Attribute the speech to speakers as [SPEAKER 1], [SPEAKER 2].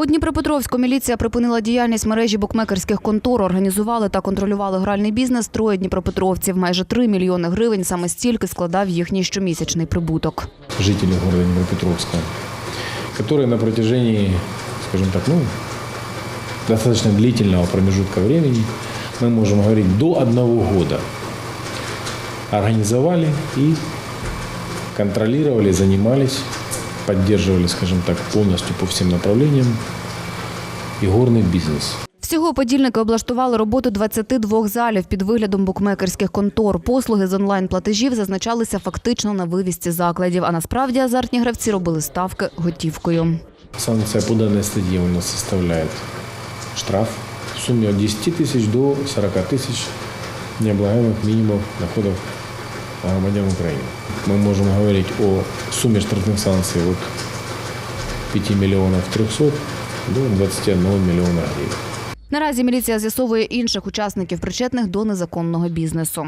[SPEAKER 1] У Дніпропетровську міліція припинила діяльність мережі букмекерських контор, організували та контролювали гральний бізнес троє дніпропетровців. Майже 3 мільйони гривень саме стільки складав їхній щомісячний прибуток.
[SPEAKER 2] жителей города Днепропетровска, которые на протяжении, скажем так, ну, достаточно длительного промежутка времени, мы можем говорить до одного года, организовали и контролировали, занимались, поддерживали, скажем так, полностью по всем направлениям игорный бизнес.
[SPEAKER 1] Всього подільники облаштували роботу 22 залів під виглядом букмекерських контор. Послуги з онлайн-платежів зазначалися фактично на вивісці закладів, а насправді азартні гравці робили ставки готівкою.
[SPEAKER 2] Санкция по данной статье у нас составляет штраф в сумме от 10 тысяч до 40 тысяч необлагаемых минимумов доходов громадян Украины. Мы можем говорить о сумме штрафных санкций от 5 миллионов 300 до 21 миллиона гривен.
[SPEAKER 1] Наразі міліція з'ясовує інших учасників, причетних до незаконного бізнесу.